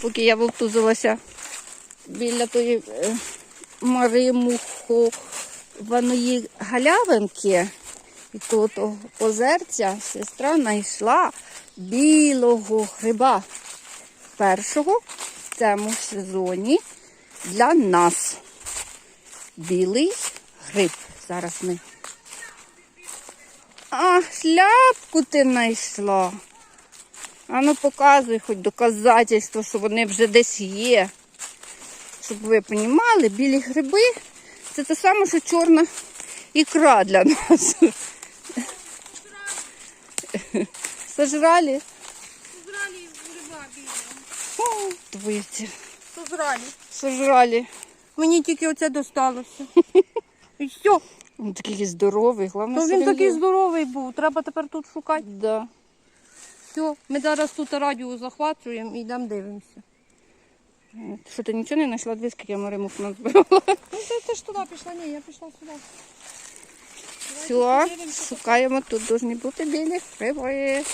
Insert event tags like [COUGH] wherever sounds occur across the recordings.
поки я вовтузилася біля тої е, Маримухованої галявинки, і тут озерця сестра знайшла білого гриба. Першого в цьому сезоні для нас. Білий гриб. Зараз ми. А, шляпку ти знайшла. А ну показуй хоч доказательство, що вони вже десь є. Щоб ви розуміли, білі гриби це те саме, що чорна ікра для нас. Сожрали? Сожрали гриба біля. О. Сожрали. Сожрали. Мені тільки оце досталося. [LAUGHS] І все. Він такий здоровий, головне, То він такий здоровий був. Треба тепер тут шукати. Да. Все. Ми зараз тут радіо захвачуємо і йдемо дивимося. Що ти нічого не знайшла? Дві скільки я маримух назбирала. Ну ти, ти ж туди пішла, ні, я пішла сюди. Все, шукаємо, тут повинні бути білі гриби.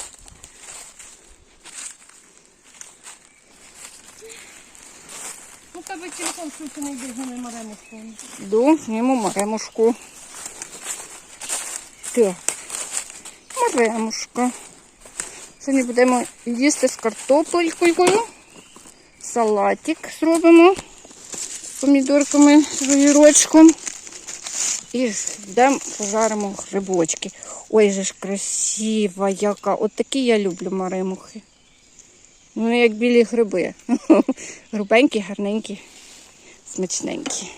Ну в тебе телефон включений маремо стоїть. Йду, зніму маремушку. Так, маремушка. Сьогодні будемо їсти з картопелькою. Салатик зробимо з помідорками, з огірочком. І йдемо пожаримо грибочки. Ой, же ж красива яка. От такі я люблю маремухи. Ну, як білі гриби. [LAUGHS] Грубенькі, гарненькі, смачненькі.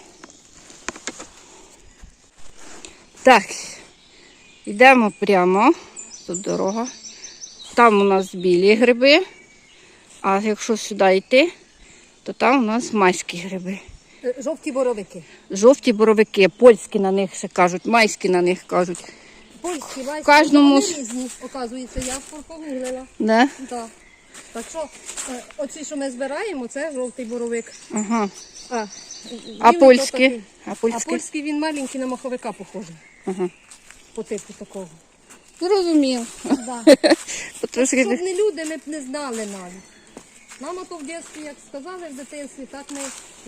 Так, йдемо прямо. Тут дорога. Там у нас білі гриби. А якщо сюди йти, то там у нас майські гриби. Е, Жовті боровики. Жовті боровики, польські на них ще кажуть, майські на них кажуть. Польські, майські. кожному Вони різні, оказується, я погуглила. Да? Так. Так що, е, оці, що ми збираємо, це жовтий боровик. Ага. А, А польські? А А польські? польський він маленький на маховика похожий. Ага. По типу такого. Зрозумів. Да. [LAUGHS] Потрошки Щоб не люди, ми б не знали навіть. Нам то в дитинстві, як сказали, в дитинстві, так ми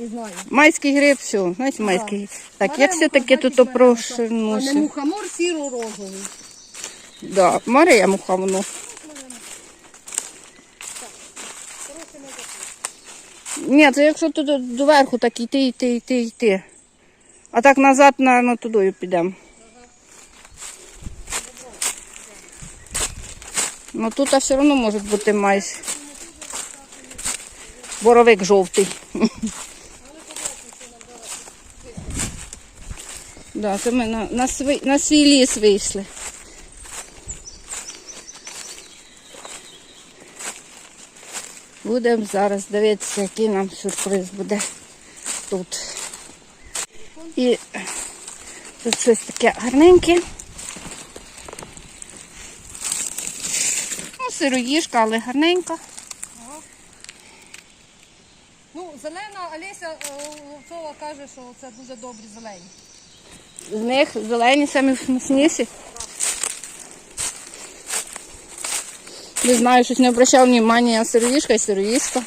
і знаємо. Майський гриб, все, знаєте, майський. Так, я все-таки тут значить. А не опрошенуся. мухомор сіро-розовий. Да, маремуха воно. Ні, це якщо туди доверху так йти, йти, йти, йти. А так назад, наверное, туди підемо. Ну тут все одно може бути майсь. Боровик жовтий. [LAUGHS] Да, це ми на, на, свій, на свій ліс вийшли. Будемо зараз дивитися, який нам сюрприз буде тут. І тут щось таке гарненьке. Сироїжка, але гарненька. Ну, зелена Олеся е, Ловцова каже, що це дуже добрі зелені. З них зелені самі смачніші. Не знаю, щось не обращав внимання, сироїжка і сироїжка.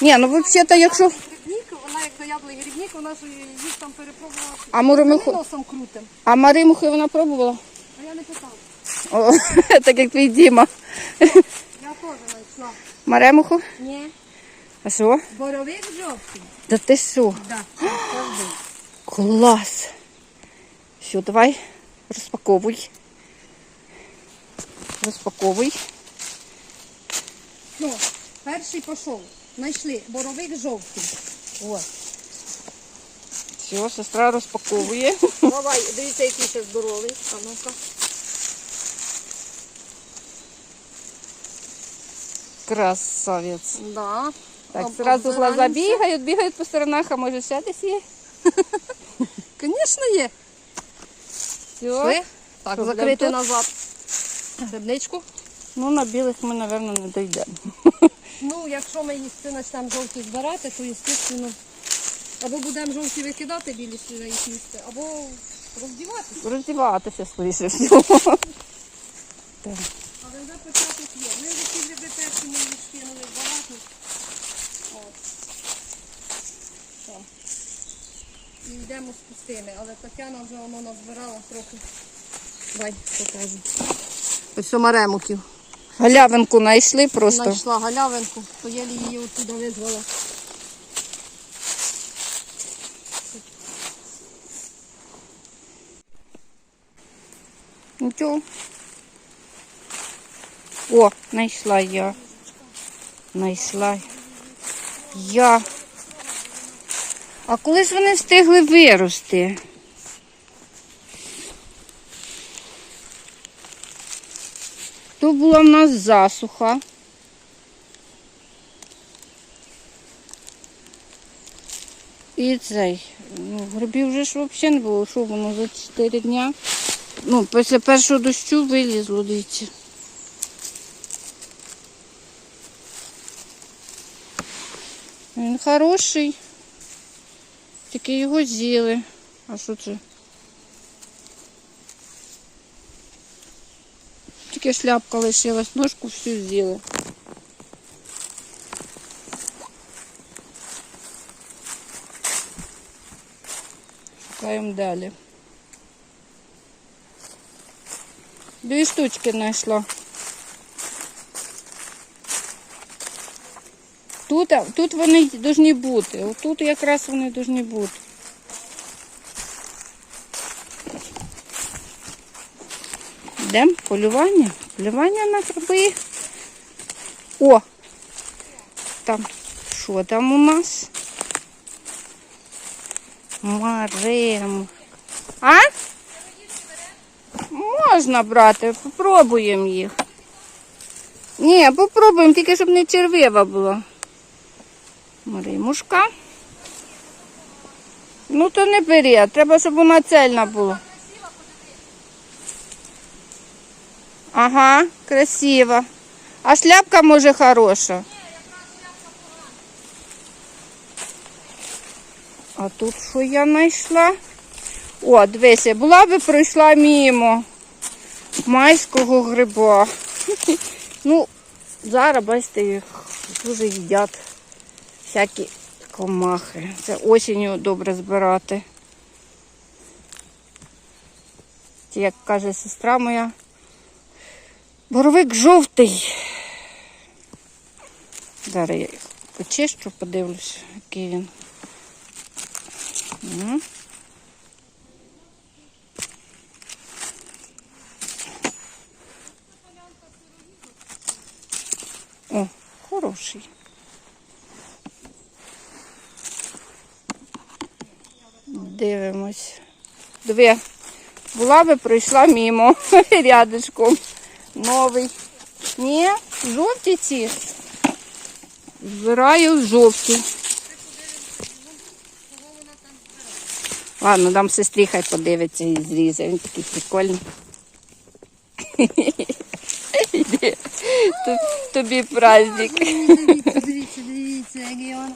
Ні, ну взагалі, якщо. Грибник, вона як до яблуні грибник, вона ж їх там перепробувала. А носом крутим. А Маримухи вона пробувала? А я не питала. О, [LAUGHS] так як твій Діма. Я теж знайшла. Маремуху? Ні. А що? Боровик жовтий. Да ти що? Так. [GASPS] Клас. Все, давай, розпаковуй. Розпаковуй. Ну, перший пішов. Знайшли боровик жовтий. О. Все, сестра розпаковує. Давай, дивіться, який ще здоровий. А ну-ка. Красавець. Да. Так, сразу глаза бігають, бігають по сторонах, а може ще десь є. Звісно, є. Все. Так, закрити назад. Грибничку. Ну, на білих ми, мабуть, не дійдемо. [LAUGHS] Ну, якщо ми їсти почнемо жовті збирати, то, звісно, або будемо жовті викидати білі сюди їх їсти, або роздіватися. Роздіватися скоріше всього. [LAUGHS] вже початок є. Ми вже ті гриби перші ми їх скинули в. От. Так. І йдемо з пустини, але Тетяна вже воно назбирала трохи. Давай, покажу. Ось маремуків. Галявинку знайшли просто. Знайшла галявинку, то я її отсюди визвала. Нічого. О, знайшла я. Знайшла я. А коли ж вони встигли вирости? Тут була в нас засуха. І цей. Ну, грибів вже ж взагалі не було. Що воно за 4 дня? Ну, після першого дощу вилізло, дивіться. Він хороший. Тільки його з'їли. А що це? Тільки шляпка лишилась, ножку всю з'їли. Шукаємо далі. Дві штучки знайшла. Тут, тут вони повинні бути. Отут якраз вони повинні бути. Йдемо полювання. Полювання на гриби. О! Там що там у нас? Марем. А? Можна брати, попробуємо їх. Ні, попробуємо, тільки щоб не червива була. Маримушка. Ну то не бери, а треба, щоб вона цельна була. Ага, красива. А шляпка може хороша. А тут що я знайшла? О, дивися, була би пройшла мимо майського гриба. [LAUGHS] Ну, зараз, бачите, їх дуже їдять всякі комахи. Це осінню добре збирати. Як каже сестра моя, боровик жовтий. Зараз я почищу, подивлюсь, який він. О, хороший. Дивимось. Диви, була би пройшла мимо [LAUGHS] рядочком. Новий. Ні, жовті ці. Збираю жовті. Ладно, дам сестрі, хай подивиться і зрізе. Він такий прикольний. [LAUGHS] Тобі праздник. Дивіться, дивіться, який він.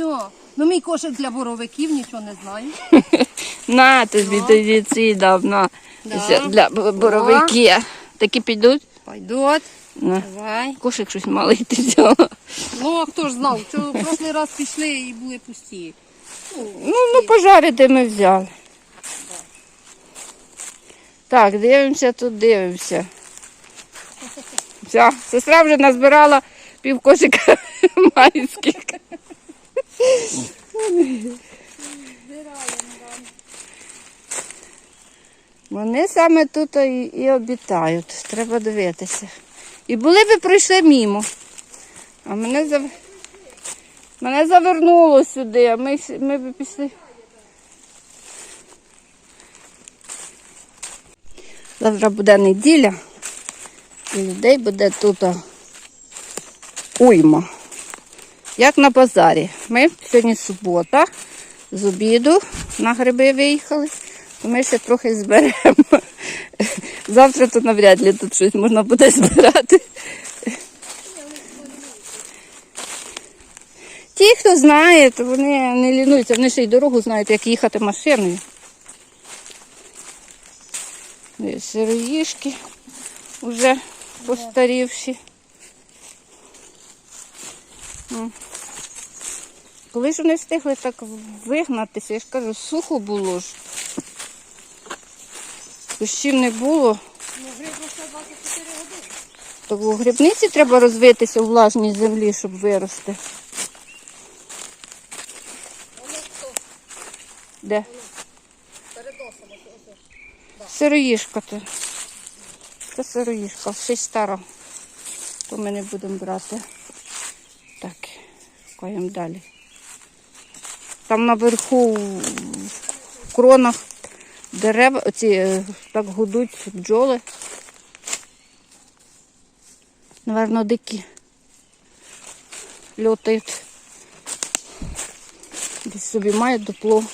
Все. Ну мій кошик для боровиків, нічого не знаю. [LAUGHS] На, тобі тоді ці дав, на. Да. Для б- боровики. Такі підуть? Пойдет. На. Давай. Кошик щось малий ти взяла. Ну, а хто ж знав, що в прошлий раз пішли і були пусті. Ну, ну пожарити ми взяли. Так, дивимося тут, дивимося. Все, сестра вже назбирала пів кошика [LAUGHS] майських. Вони саме тут і, і обітають. Треба дивитися. І були б пройшли мімо. А мене зав... мене завернуло сюди, а ми, ми б пішли. Завтра буде неділя, і людей буде тут уйма. Як на базарі. Ми сьогодні субота, з обіду на гриби виїхали, то ми ще трохи зберемо. [LAUGHS] Завтра то навряд ли тут щось можна буде збирати. Ті, хто знає, то вони не лінуються, вони ще й дорогу знають, як їхати машиною. Сироїшки вже постарівші. Коли ж вони встигли так вигнатися, я ж кажу, сухо було ж. Дощів не було. Ну, гриб росте 24 години. Так у грибниці треба розвитися у влажній землі, щоб вирости. Воно хто? Де? Перед носом. ось, ось. Сироїшка то. Це сироїшка, ще й стара. То ми не будемо брати. Шукаємо далі. Там наверху в кронах дерева, оці е, так гудуть бджоли. Наверно, дикі. Льотають. Десь собі мають дупло.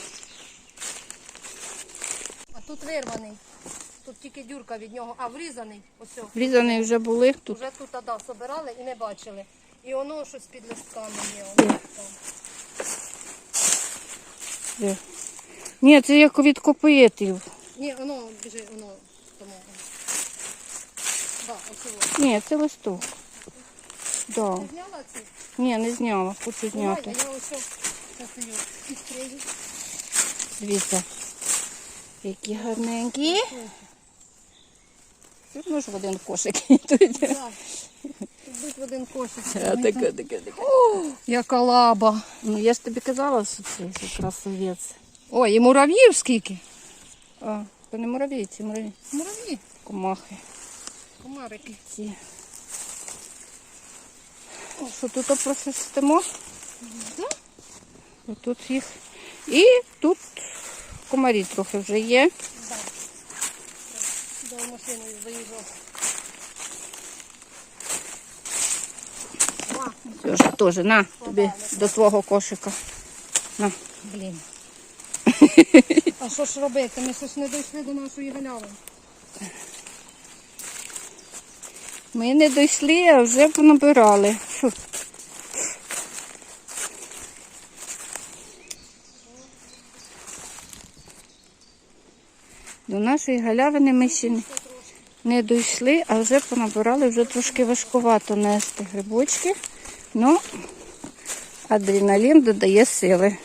А тут вирваний. Тут тільки дюрка від нього, а врізаний. Ось. о. Врізані вже були тут. Уже тут да, собирали і не бачили. І воно щось під листками є. Де? воно там. Де? Ні, це як від копиєтів. Ні, воно біжи, воно тому. Да. Ні, це листок. Да. Ти зняла ці? Ні, не зняла, хочу Знімай, зняти. а я ось зараз її відкрию. Дивіться. Які гарненькі. Тут може в один кошик [LAUGHS] йдуть. Так. Тут будь в один кошик. А, таке, таке, таке. Яка лаба. Ну я ж тобі казала, що це що красавець. Ой, і мурав'їв скільки? А, то не муравій, ці муравій. Мурав'ї. Комахи. Комарики. Ці. О, Що тут просистимо? Да? Тут їх. І тут комарі трохи вже є. Да. До машиною заїжджав. Ж теж на тобі до твого кошика. На. блін. [LAUGHS] А що ж робити? Ми ж не дійшли до нашої галяви. Ми не дійшли, а вже понабирали. Фу. До нашої галявини ми ще не дійшли, а вже понабирали, вже трошки важкувато нести грибочки. Ну, адреналін додає сили.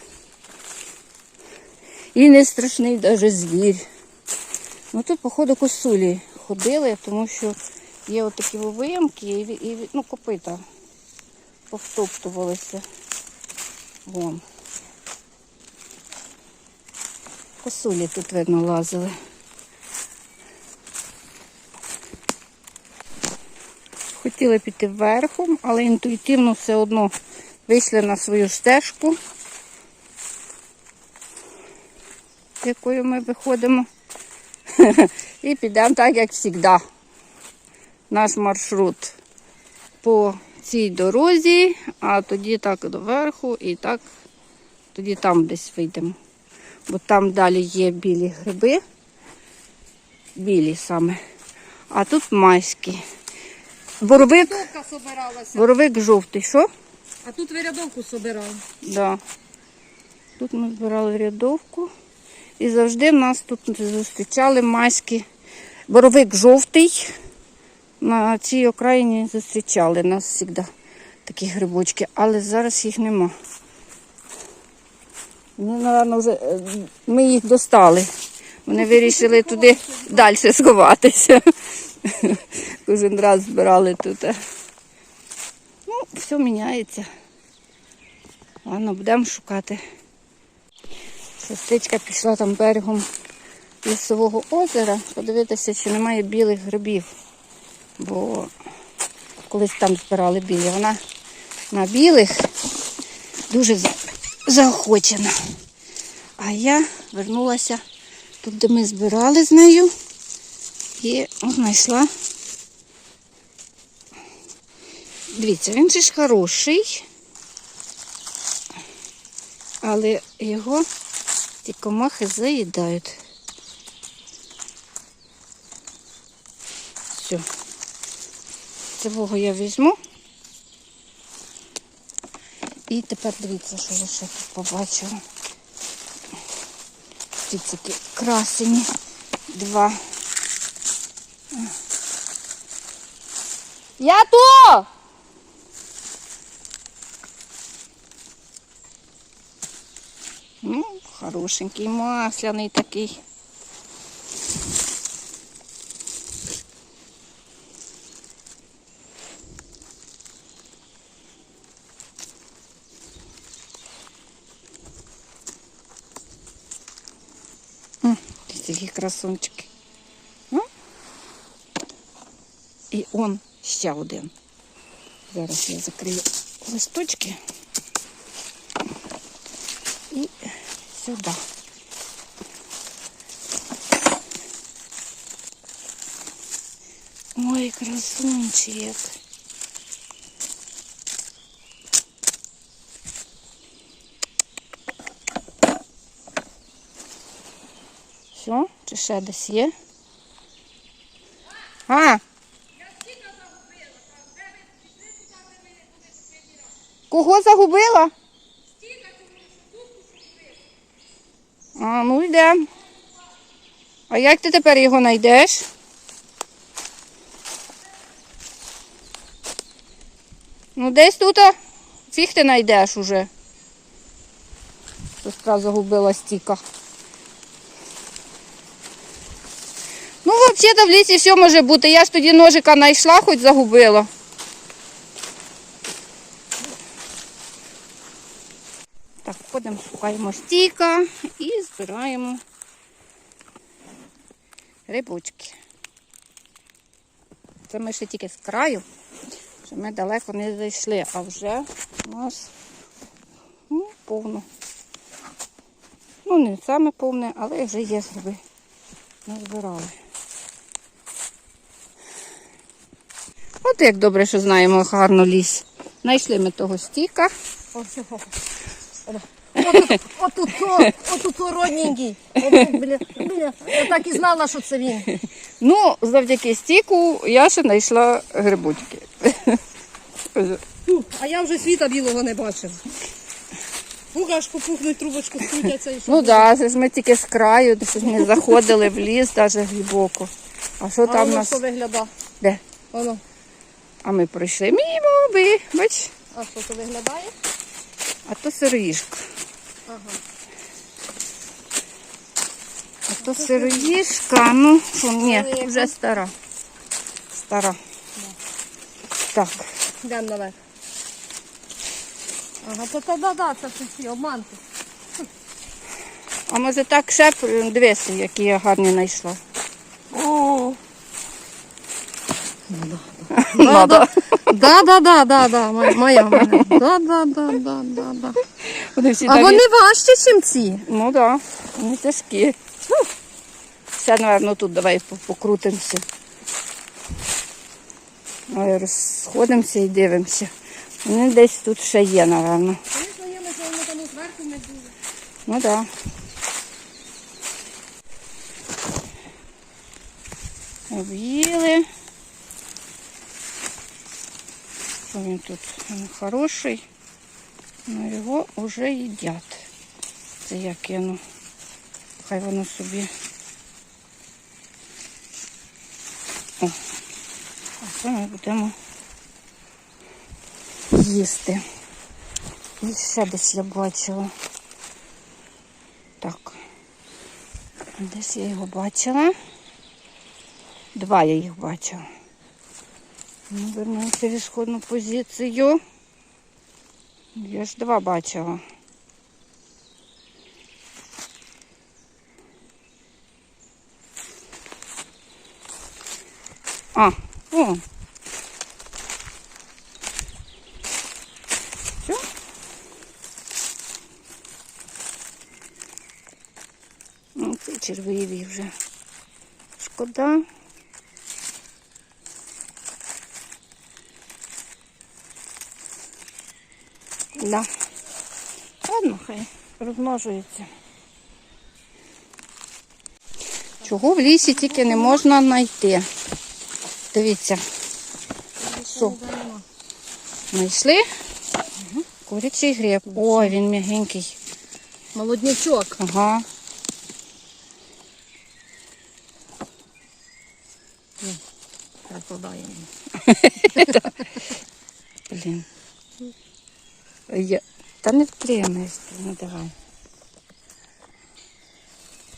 І не страшний навіть звір. Ну тут, походу, косулі ходили, тому що є отакі виямки і, і ну, копита повтоптувалися. Вон. Косулі тут видно лазили. Хотіли піти вверху, але інтуїтивно все одно вийшли на свою стежку, якою ми виходимо. [LAUGHS] І підемо так, як завжди. Наш маршрут по цій дорозі, а тоді так доверху і так, тоді там десь вийдемо. Бо там далі є білі гриби, білі саме. А тут майські. Боровик, Рядовка собиралася. боровик жовтий, що? А тут ви рядовку собирали. Да. Тут ми збирали рядовку. І завжди нас тут зустрічали майські. Боровик жовтий. На цій окраїні зустрічали нас завжди такі грибочки, але зараз їх нема. Вони, напевно, вже е, ми їх достали. Вони вирішили туди далі сховатися. Кожен раз збирали тут. Ну, все міняється. Ладно, будемо шукати. Сестричка пішла там берегом лісового озера, подивитися, чи немає білих грибів. Бо колись там збирали білі. Вона на білих дуже заохочена. А я вернулася тут, де ми збирали з нею, і знайшла. Дивіться, він же ж хороший. Але його ці комахи заїдають. Все. Цього я візьму. І тепер дивіться, що я ще тут побачила. Ці красені. Два. Я то! Ну, хорошенький, масляний такий. М, Такі красунчики. Ну. І он ще один. Зараз я закрию листочки. І сюди. Ой, красунчик. Все, чи ще десь є? А, кого загубила? А, ну йдемо. А як ти тепер його знайдеш? Ну десь тут фіг ти знайдеш уже. Сестра загубила стіка. Взагалі-то в лісі все може бути. Я ж тоді ножика знайшла, хоч загубила. Так, ходимо, шукаємо стіка і збираємо рибочки. Це ми ще тільки з краю, що ми далеко не зайшли, а вже у нас ну, повно. Ну, не саме повне, але вже є гриби. Назбирали. От як добре, що знаємо гарно ліс. Знайшли ми того стіка. Отут, отут, родненький. Отут, бля, бля. Я так і знала, що це він. Ну, завдяки стіку я ще знайшла грибочки. А я вже світа білого не бачив. Фуга аж попухнуть трубочку скрутяться і що. Ну так, да, ж ми тільки з краю, не заходили в ліс навіть глибоко. А що а там воно нас? що виглядає? Де? Воно. А ми пройшли мімо, би, бач, А що то виглядає? а то сироїжка. Ага. А то сироїжка, ну, що, ні, вже стара. Стара. Так, Йдемо наверх. Ага, то та да, да, це все ці обманки. а може так ще п- дивися, які я гарні знайшла. О, Надо. Да, да, да, да, да, моя, моя. моя. Да, да, да, да, да, да. Вони всі А вони важчі, ніж ці. Ну так, да, вони тяжкі. Ну, Ще, мабуть, тут давай по- покрутимося. Ой, Розходимося і дивимося. Вони десь тут ще є, були. Ну так. Да. Об'їли. Він тут хороший, але його вже їдять. Це я кину. Хай воно собі. О. А це ми будемо їсти. І ще десь я бачила. Так. Десь я його бачила. Два я їх бачила. Ну, вернемося в ісходну позицію. Я ж два бачила. А, о. Все? Ну, це червиві вже. Шкода. Да. Ладно, хай розмножується. Чого в лісі тільки не можна знайти. Дивіться, Що? знайшли курячий гриб. Ой, він м'ягенький. Молоднячок. Ага. Прикладаємо. [LAUGHS] Блін. Я... Та не втримаєш, ти, ну давай.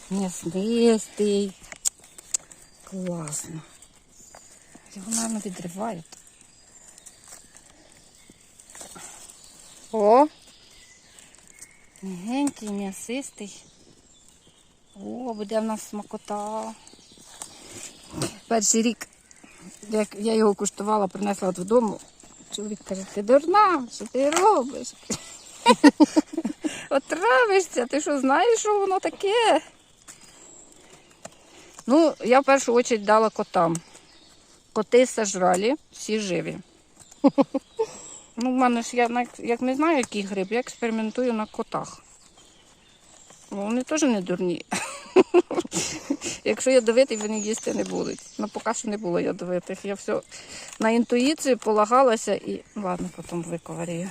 М'яснистий. Класно. Його, мабуть, відривають. О! Мігенький, м'ясистий. О, буде в нас смакота. Перший рік, як я його куштувала, принесла додому. Чоловік каже, ти дурна, що ти робиш? Отравишся, ти що знаєш, що воно таке? Ну, я в першу чергу дала котам. Коти сожрали, всі живі. Ну, в мене ж я як не знаю, який гриб, я експериментую на котах. Ну, Вони теж не дурні. [LAUGHS] Якщо ядовитий, вони їсти не будуть. Ну, поки що не було ядовитих. Я все на інтуїцію полагалася і ладно, потім виковарюю.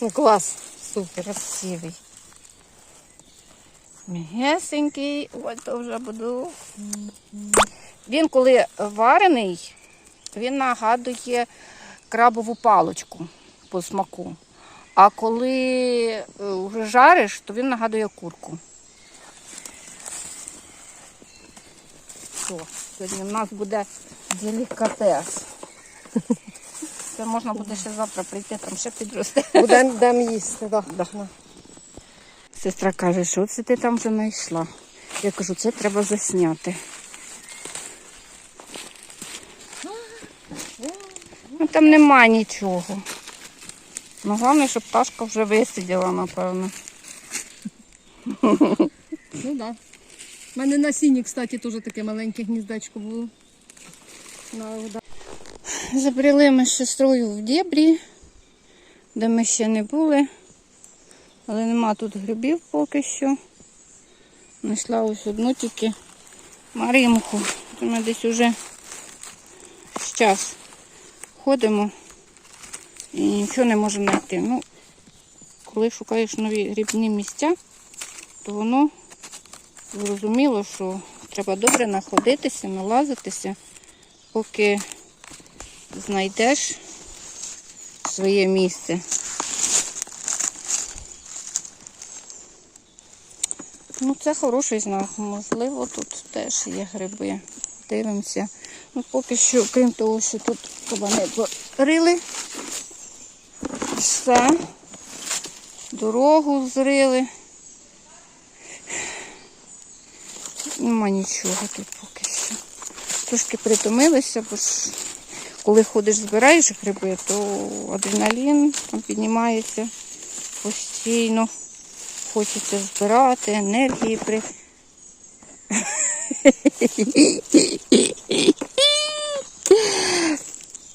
Ну клас. Супер. Красивий. М'ясенький, ось то вже буду. Він, коли варений, він нагадує крабову паличку по смаку. А коли е, вже жариш, то він нагадує курку. Що, сьогодні в нас буде делікатес. Це можна буде ще завтра прийти, там ще підросте. Будемо дам їсти, да. Да. Сестра каже, що це ти там вже знайшла. Я кажу, це треба засняти. Ну там нема нічого. Ну, головне, щоб пташка вже висиділа, напевно. Ну да. У мене на сіні, кстати, теж таке маленьке гніздечко було. [LAUGHS] Забрели ми з сестрою в дєбрі, де ми ще не були. Але нема тут грибів поки що. Знайшла ось одну тільки маримку. Ми десь уже з час ходимо і нічого не можемо знайти. Ну, коли шукаєш нові грибні місця, то воно зрозуміло, що треба добре находитися, налазитися, поки знайдеш своє місце. Ну, це хороший знак. Можливо, тут теж є гриби. Дивимося. Ну, поки що, крім того, що тут кабани порили. Все. Дорогу зрили. Нема нічого тут поки що. Трошки притомилися, бо ж коли ходиш, збираєш гриби, то адреналін там піднімається постійно. Хочеться збирати, енергії при.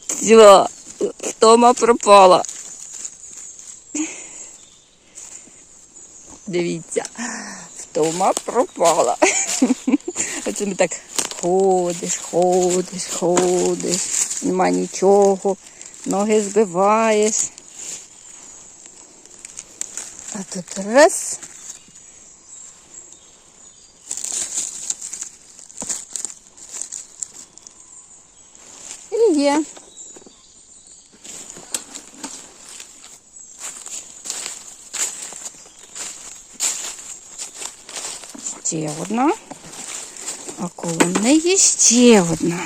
Все, втома пропала. Дивіться, втома пропала. Оце ми так ходиш, ходиш, ходиш, нема нічого, ноги збиваєш. А тут раз. І є. Ще одна. А коло неї ще одна.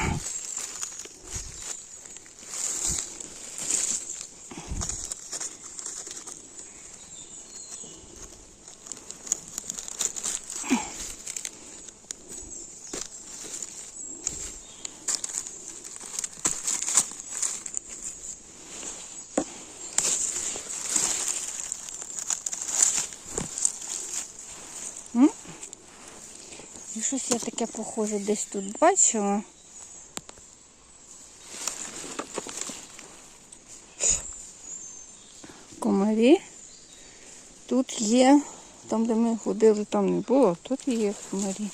І щось я похоже десь тут бачила. Комарі. Тут є, там де ми ходили, там не було, тут є комарі.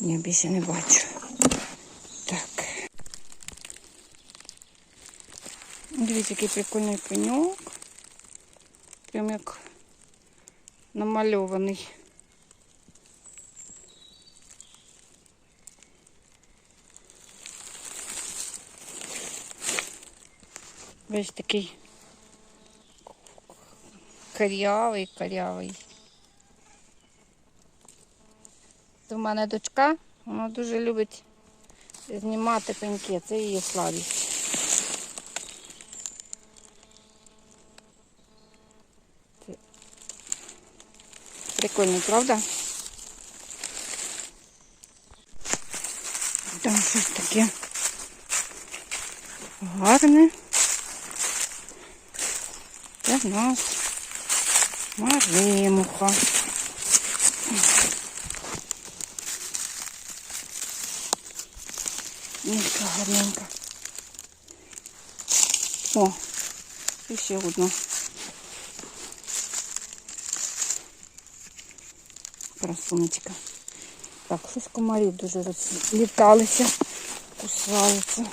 Ні, більше не бачу. Так. Дивіться, який прикольний пеньок. Прям як намальований. Весь такий корявий, корявий. У мене дочка, вона дуже любить знімати пеньки, це її слабість. Прикольно, правда? Там щось таке гарне. В нас маримуха. Яка гарненька. О, і одна. Красунечка. Так, щось комарів дуже розліталися, кусаються.